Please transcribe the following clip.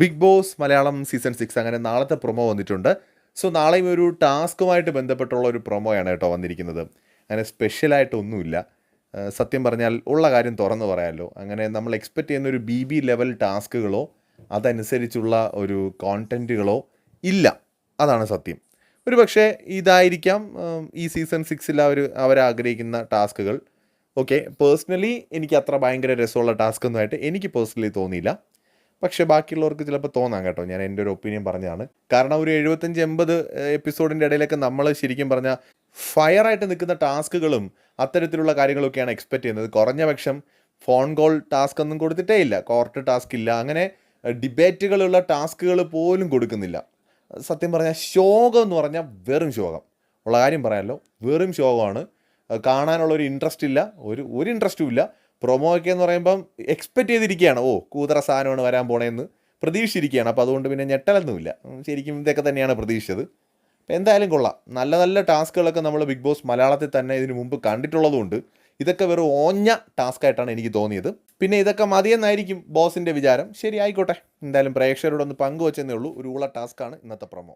Big boss Malayalam season six അങ്ങനെ നാളത്തെ promo വന്നിട്ടുണ്ട്. സോ നാളെയും ഒരു ടാസ്കുമായിട്ട് ബന്ധപ്പെട്ടുള്ള ഒരു പ്രൊമോയാണ് കേട്ടോ വന്നിരിക്കുന്നത്. അങ്ങനെ സ്പെഷ്യലായിട്ടൊന്നുമില്ല സത്യം പറഞ്ഞാൽ ഉള്ള കാര്യം തുറന്നു പറയാമല്ലോ അങ്ങനെ നമ്മൾ എക്സ്പെക്റ്റ് ചെയ്യുന്ന ഒരു ബി ബി ലെവൽ ടാസ്കുകളോ അതനുസരിച്ചുള്ള ഒരു കോണ്ടന്റുകളോ ഇല്ല. അതാണ് സത്യം. ഒരു പക്ഷേ ഇതായിരിക്കാം ഈ സീസൺ സിക്സിൽ അവർ അവരാഗ്രഹിക്കുന്ന ടാസ്കുകൾ. ഓക്കെ പേഴ്സണലി എനിക്ക് അത്ര ഭയങ്കര രസമുള്ള ടാസ്ക് ഒന്നുമായിട്ട് എനിക്ക് പേഴ്സണലി തോന്നിയില്ല. പക്ഷേ ബാക്കിയുള്ളവർക്ക് ചിലപ്പോൾ തോന്നാം കേട്ടോ. ഞാൻ എന്റെ ഒരു ഒപ്പീനിയൻ പറഞ്ഞതാണ്. കാരണം ഒരു എഴുപത്തഞ്ച് എൺപത് എപ്പിസോഡിന്റെ ഇടയിലൊക്കെ നമ്മൾ ശരിക്കും പറഞ്ഞാൽ ഫയറായിട്ട് നിൽക്കുന്ന ടാസ്കുകളും അത്തരത്തിലുള്ള കാര്യങ്ങളൊക്കെയാണ് എക്സ്പെക്ട് ചെയ്യുന്നത്. കുറഞ്ഞ പക്ഷം ഫോൺ കോൾ ടാസ്ക് ഒന്നും കൊടുത്തിട്ടേ ഇല്ല. കോർട്ട് ടാസ്ക് ഇല്ല. അങ്ങനെ ഡിബേറ്റുകളുള്ള ടാസ്കുകൾ പോലും കൊടുക്കുന്നില്ല. സത്യം പറഞ്ഞാൽ ശോകം എന്ന് പറഞ്ഞാൽ വെറും ശോകം. ഉള്ള കാര്യം പറയാമല്ലോ വെറും ശോകമാണ്. കാണാനുള്ള ഒരു ഇൻട്രസ്റ്റ് ഇല്ല. ഒരു ഒരു ഇൻട്രസ്റ്റും ഇല്ല. പ്രൊമോ ഒക്കെ എന്ന് പറയുമ്പം എക്സ്പെക്റ്റ് ചെയ്തിരിക്കുകയാണ്. ഓ കൂതറ സാധനമാണ് വരാൻ പോണേന്ന് പ്രതീക്ഷിച്ചിരിക്കുകയാണ്. അപ്പോൾ അതുകൊണ്ട് പിന്നെ ഞെട്ടലൊന്നുമില്ല. ശരിക്കും ഇതൊക്കെ തന്നെയാണ് പ്രതീക്ഷിച്ചത്. അപ്പോൾ എന്തായാലും കൊള്ളാം. നല്ല നല്ല ടാസ്കുകളൊക്കെ നമ്മൾ ബിഗ് ബോസ് മലയാളത്തിൽ തന്നെ ഇതിനു മുമ്പ് കണ്ടിട്ടുള്ളതുകൊണ്ട് ഇതൊക്കെ വെറും ഓഞ്ഞ ടാസ്ക് ആയിട്ടാണ് എനിക്ക് തോന്നിയത്. പിന്നെ ഇതൊക്കെ മതിയെന്നായിരിക്കും ബോസിന്റെ വിചാരം. ശരി ആയിക്കോട്ടെ. എന്തായാലും പ്രേക്ഷകരോടൊന്ന് പങ്കുവച്ചെന്നേ ഉള്ളൂ. ഒരു ഊള ടാസ്ക്കാണ് ഇന്നത്തെ പ്രൊമോ.